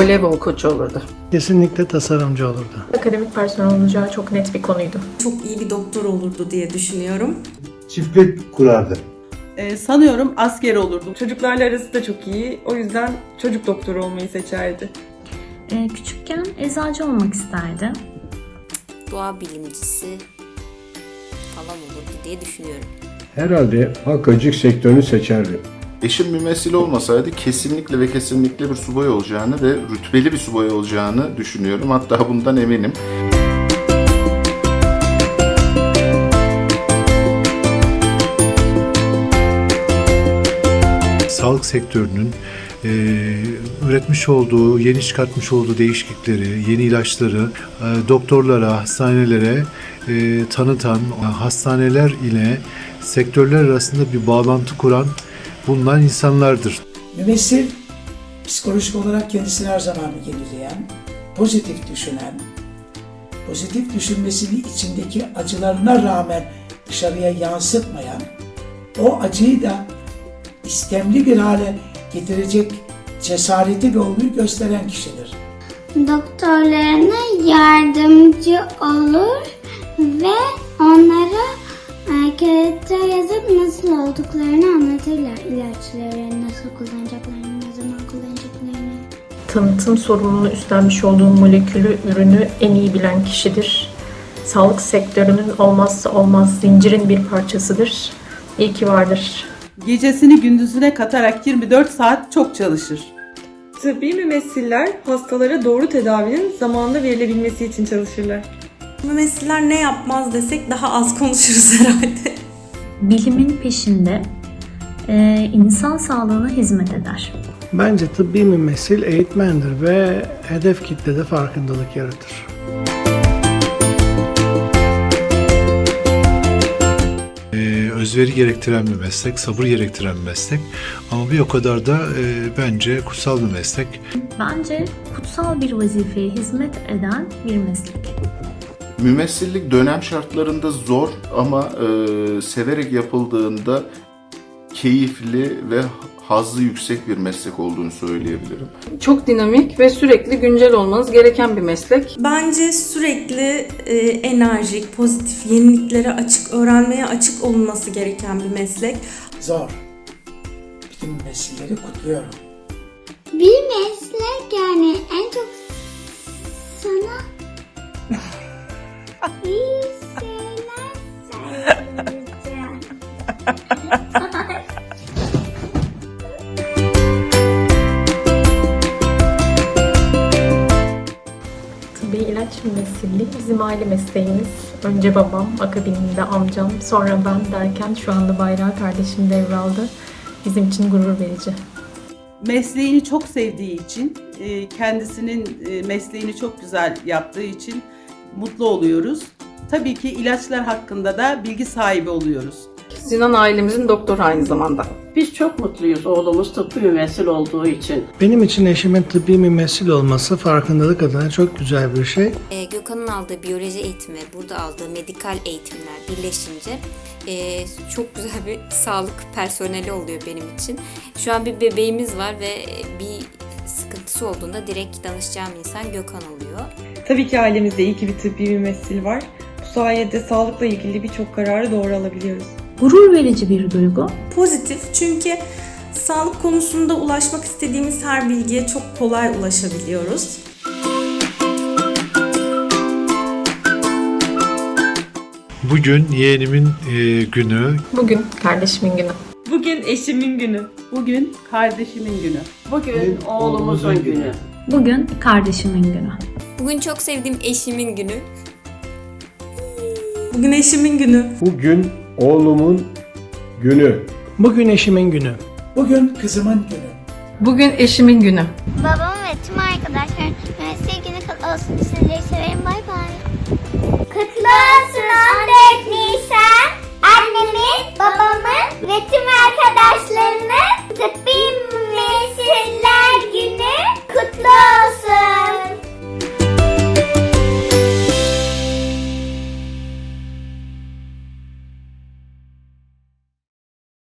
voleybol koçu olurdu. Kesinlikle tasarımcı olurdu. Akademik personel olacağı çok net bir konuydu. Çok iyi bir doktor olurdu diye düşünüyorum. çiftlik kurardı. Ee, sanıyorum asker olurdum. Çocuklarla arası da çok iyi. O yüzden çocuk doktoru olmayı seçerdi. Ee, küçükken eczacı olmak isterdi. doğa bilimcisi falan olurdu diye düşünüyorum. Herhalde bankacılık sektörünü seçerdim. Eşim mümessil olmasaydı kesinlikle ve kesinlikle bir subay olacağını ve rütbeli bir subay olacağını düşünüyorum. Hatta bundan eminim. sağlık sektörünün e, üretmiş olduğu, yeni çıkartmış olduğu değişiklikleri, yeni ilaçları e, doktorlara, hastanelere e, tanıtan, hastaneler ile sektörler arasında bir bağlantı kuran bulunan insanlardır. Mümessil, psikolojik olarak kendisini her zaman yenileyen, pozitif düşünen, pozitif düşünmesini içindeki acılarına rağmen dışarıya yansıtmayan, o acıyı da istemli bir hale getirecek cesareti ve olguyu gösteren kişidir. doktorlarına yardımcı olur ve kağıtta yazıp nasıl olduklarını anlatırlar. İlaçları nasıl kullanacaklarını, ne zaman kullanacaklarını. Tanıtım sorumluluğu üstlenmiş olduğu molekülü, ürünü en iyi bilen kişidir. Sağlık sektörünün olmazsa olmaz zincirin bir parçasıdır. İyi ki vardır. Gecesini gündüzüne katarak 24 saat çok çalışır. Tıbbi mümessiller hastalara doğru tedavinin zamanında verilebilmesi için çalışırlar. Mümessiller ne yapmaz desek daha az konuşuruz herhalde. Bilimin peşinde e, insan sağlığına hizmet eder. Bence tıbbi mümessil eğitmendir ve hedef kitlede farkındalık yaratır. E, özveri gerektiren bir meslek, sabır gerektiren bir meslek ama bir o kadar da e, bence kutsal bir meslek. Bence kutsal bir vazifeye hizmet eden bir meslek. Mümessillik dönem şartlarında zor ama e, severek yapıldığında keyifli ve hazzı yüksek bir meslek olduğunu söyleyebilirim. Çok dinamik ve sürekli güncel olmanız gereken bir meslek. Bence sürekli e, enerjik, pozitif, yeniliklere açık, öğrenmeye açık olunması gereken bir meslek. Zor. Bütün mümessilleri kutluyorum. Bir meslek Tıbbi ilaç mümessilliği bizim aile mesleğimiz. Önce babam, akabininde amcam, sonra ben derken şu anda bayrağı kardeşim devraldı. Bizim için gurur verici. Mesleğini çok sevdiği için, e, kendisinin e, mesleğini çok güzel yaptığı için mutlu oluyoruz. Tabii ki ilaçlar hakkında da bilgi sahibi oluyoruz. Sinan ailemizin doktoru aynı zamanda. Biz çok mutluyuz oğlumuz tıbbi mümessil olduğu için. Benim için eşimin tıbbi mümessil olması farkındalık adına çok güzel bir şey. Ee, Gökhan'ın aldığı biyoloji eğitimi, burada aldığı medikal eğitimler birleşince ee, çok güzel bir sağlık personeli oluyor benim için. Şu an bir bebeğimiz var ve bir sıkıntısı olduğunda direkt danışacağım insan Gökhan oluyor. Tabii ki ailemizde iyi ki bir tıbbi mümessil var. Bu sayede sağlıkla ilgili birçok kararı doğru alabiliyoruz. Gurur verici bir duygu. Pozitif çünkü sağlık konusunda ulaşmak istediğimiz her bilgiye çok kolay ulaşabiliyoruz. Bugün yeğenimin e, günü, Bugün kardeşimin günü. Bugün eşimin günü. Bugün kardeşimin günü. Bugün oğlumuzun günü. Bugün kardeşimin günü. Bugün çok sevdiğim eşimin günü. Bugün eşimin günü. Bugün oğlumun günü. Bugün eşimin günü. Bugün kızımın günü. Bugün eşimin günü. Babam ve tüm arkadaşlarım mesleği günü kutlu olsun. Sizleri severim. Bay bay. Kutlu olsun 14